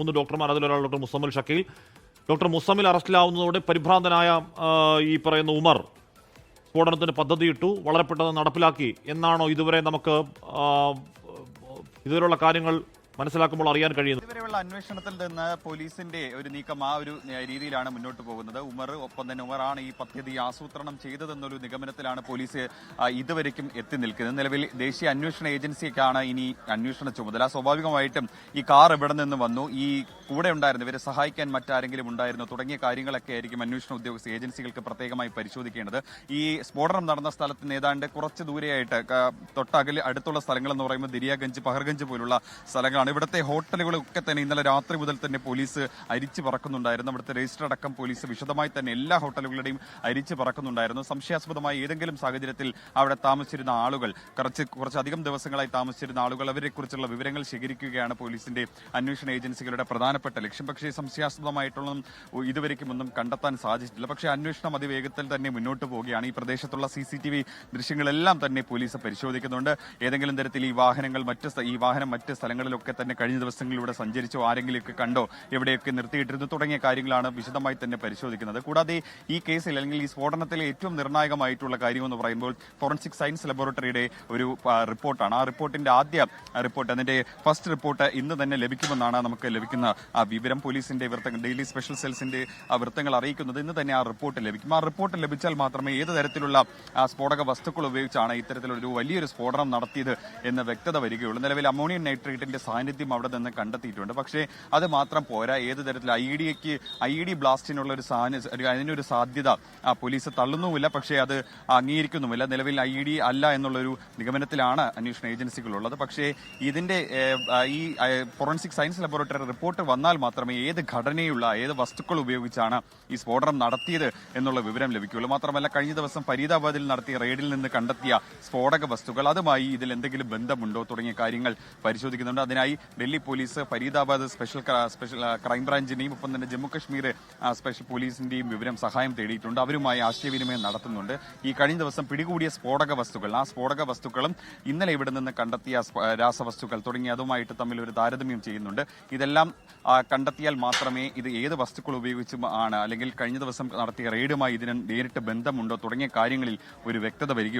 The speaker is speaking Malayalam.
മൂന്ന് ഡോക്ടർമാർ അതിലൊരാൾ ഡോക്ടർ മുസമ്മിൽ ഷക്കീൽ. ഡോക്ടർ മുസമ്മിൽ അറസ്റ്റിലാവുന്നതോടെ പരിഭ്രാന്തനായ ഈ പറയുന്ന ഉമർ സ്ഫോടനത്തിന് പദ്ധതിയിട്ടു വളരെ പെട്ടെന്ന് നടപ്പിലാക്കി. എന്നാണോ ഇതുവരെ നമുക്ക് ഇതുവരെയുള്ള കാര്യങ്ങൾ മനസ്സിലാക്കുമ്പോൾ അറിയാൻ കഴിയുന്നു ഇതുവരെയുള്ള അന്വേഷണത്തിൽ നിന്ന് പോലീസിന്റെ ഒരു നീക്കം ആ ഒരു രീതിയിലാണ് മുന്നോട്ട് പോകുന്നത്. ഉമർ ഒപ്പം തന്നെ ഉമറാണ് ഈ പദ്ധതി ആസൂത്രണം ചെയ്തതെന്നൊരു നിഗമനത്തിലാണ് പോലീസ് ഇതുവരെക്കും എത്തി നിൽക്കുന്നത്. നിലവിൽ ദേശീയ അന്വേഷണ ഏജൻസിക്കാണ് ഇനി അന്വേഷണ ചുമതല. സ്വാഭാവികമായിട്ടും ഈ കാർ എവിടെ നിന്ന് വന്നു? ഈ കൂടെ ഉണ്ടായിരുന്നു. ഇവരെ സഹായിക്കാൻ മറ്റാരെങ്കിലും ഉണ്ടായിരുന്നു? തുടങ്ങിയ കാര്യങ്ങളൊക്കെ ആയിരിക്കും അന്വേഷണ ഉദ്യോഗസ്ഥ ഏജൻസികൾക്ക് പ്രത്യേകമായി പരിശോധിക്കേണ്ടത്. ഈ സ്ഫോടനം നടന്ന സ്ഥലത്തിന് ഏതാണ്ട് കുറച്ച് ദൂരെയായിട്ട് തൊട്ടകൽ അടുത്തുള്ള സ്ഥലങ്ങൾ എന്ന് പറയുമ്പോൾ ദിരിയാഗഞ്ച് പഹർഗഞ്ച് പോലുള്ള സ്ഥലങ്ങളാണ്. ഇവിടുത്തെ ഹോട്ടലുകളൊക്കെ തന്നെ ഇന്നലെ രാത്രി മുതൽ തന്നെ പോലീസ് അരിച്ചു പറക്കുന്നുണ്ടായിരുന്നു. അവിടുത്തെ രജിസ്റ്റർ അടക്കം പോലീസ് വിശദമായി തന്നെ എല്ലാ ഹോട്ടലുകളുടെയും അരിച്ചു പറക്കുന്നുണ്ടായിരുന്നു. സംശയാസ്പദമായ ഏതെങ്കിലും സാഹചര്യത്തിൽ അവിടെ താമസിച്ചിരുന്ന ആളുകൾ കുറച്ച് കുറച്ചധികം ദിവസങ്ങളായി താമസിച്ചിരുന്ന ആളുകൾ അവരെക്കുറിച്ചുള്ള വിവരങ്ങൾ ശേഖരിക്കുകയാണ് പോലീസിന്റെ അന്വേഷണ ഏജൻസികളുടെ പ്രധാനപ്പെട്ട ലക്ഷ്യം പക്ഷേ സംശയാസ്പദമായിട്ടുള്ളതും ഇതുവരേക്കും ഒന്നും കണ്ടെത്താൻ സാധിച്ചിട്ടില്ല. പക്ഷേ അന്വേഷണം അതിവേഗത്തിൽ തന്നെ മുന്നോട്ട് പോവുകയാണ്. ഈ പ്രദേശത്തുള്ള സി സി ടി വി ദൃശ്യങ്ങളെല്ലാം തന്നെ പോലീസ് പരിശോധിക്കുന്നുണ്ട്. ഏതെങ്കിലും തരത്തിൽ ഈ വാഹനങ്ങൾ മറ്റ് ഈ വാഹനം മറ്റ് സ്ഥലങ്ങളിലൊക്കെ തന്നെ കഴിഞ്ഞ ദിവസങ്ങളിലൂടെ സഞ്ചരിച്ചോ ആരെങ്കിലുമൊക്കെ കണ്ടോ എവിടെയൊക്കെ നിർത്തിയിട്ടിരുന്നു തുടങ്ങിയ കാര്യങ്ങളാണ് വിശദമായി തന്നെ പരിശോധിക്കുന്നത്. കൂടാതെ ഈ കേസിൽ അല്ലെങ്കിൽ ഈ സ്ഫോടനത്തിലെ ഏറ്റവും നിർണായകമായിട്ടുള്ള കാര്യം എന്ന് പറയുമ്പോൾ ഫോറൻസിക് സയൻസ് ലബോറട്ടറിയുടെ ഒരു റിപ്പോർട്ടാണ്. ആ റിപ്പോർട്ടിന്റെ ആദ്യ റിപ്പോർട്ട് അതിന്റെ ഫസ്റ്റ് റിപ്പോർട്ട് ഇന്ന് തന്നെ ലഭിക്കുമെന്നാണ് നമുക്ക് ലഭിക്കുന്ന ആ വിവരം പോലീസിന്റെ വൃത്തങ്ങൾ ഡെയിലി സ്പെഷ്യൽ സെൽസിന്റെ വൃത്തങ്ങൾ അറിയിക്കുന്നത് ഇന്ന് തന്നെ ആ റിപ്പോർട്ട് ലഭിക്കും. ആ റിപ്പോർട്ട് ലഭിച്ചാൽ മാത്രമേ ഏത് തരത്തിലുള്ള സ്ഫോടക വസ്തുക്കൾ ഉപയോഗിച്ചാണ് ഇത്തരത്തിലൊരു വലിയൊരു സ്ഫോടനം നടത്തിയത് എന്ന് വ്യക്തത വരികയുള്ളൂ. നിലവിൽ അമോണിയം നൈട്രേറ്റിന്റെ സാന്നിധ്യം അവിടെ നിന്ന് കണ്ടെത്തിയിട്ടുണ്ട്. പക്ഷേ അത് മാത്രം പോരാ ഏത് തരത്തിൽ ഐ ഡിക്ക് ഐ ഡി ബ്ലാസ്റ്റിനുള്ള ഒരു അതിനൊരു സാധ്യത ആ, പോലീസ് തള്ളുന്നുമില്ല. പക്ഷേ അത് അംഗീകരിക്കുന്നുമില്ല. നിലവിൽ ഐ ഡി അല്ല എന്നുള്ളൊരു നിഗമനത്തിലാണ് അന്വേഷണ ഏജൻസികളുള്ളത്. പക്ഷേ ഇതിന്റെ ഈ ഫോറൻസിക് സയൻസ് ലബോറട്ടറി റിപ്പോർട്ട് വന്നാൽ മാത്രമേ ഏത് ഘടനയുള്ള ഏത് വസ്തുക്കൾ ഉപയോഗിച്ചാണ് ഈ സ്ഫോടനം നടത്തിയത് എന്നുള്ള വിവരം ലഭിക്കുകയുള്ളൂ. മാത്രമല്ല കഴിഞ്ഞ ദിവസം ഫരീദാബാദിൽ നടത്തിയ റെയ്ഡിൽ നിന്ന് കണ്ടെത്തിയ സ്ഫോടക വസ്തുക്കൾ അതുമായി ഇതിൽ എന്തെങ്കിലും ബന്ധമുണ്ടോ തുടങ്ങിയ കാര്യങ്ങൾ പരിശോധിക്കുന്നുണ്ട്. അതിനായി Delhi police Faridabad special special ക്രൈംബ്രാഞ്ചിന്റെയും ഒപ്പം തന്നെ ജമ്മുകശ്മീർ സ്പെഷ്യൽ പോലീസിന്റെയും വിവരം സഹായം തേടിയിട്ടുണ്ട്. അവരുമായി ആശയവിനിമയം നടത്തുന്നുണ്ട്. ഈ കഴിഞ്ഞ ദിവസം പിടികൂടിയ സ്ഫോടക വസ്തുക്കൾ ആ സ്ഫോടക വസ്തുക്കളും ഇന്നലെ ഇവിടെ നിന്ന് കണ്ടെത്തിയ രാസവസ്തുക്കൾ തുടങ്ങിയതുമായിട്ട് തമ്മിൽ ഒരു താരതമ്യം ചെയ്യുന്നുണ്ട്. ഇതെല്ലാം കണ്ടെത്തിയാൽ മാത്രമേ ഇത് ഏത് വസ്തുക്കൾ ഉപയോഗിച്ചും ആണ് അല്ലെങ്കിൽ കഴിഞ്ഞ ദിവസം നടത്തിയ റെയ്ഡുമായി ഇതിന് നേരിട്ട് ബന്ധമുണ്ടോ തുടങ്ങിയ കാര്യങ്ങളിൽ ഒരു വ്യക്തത വരികയുള്ളൂ.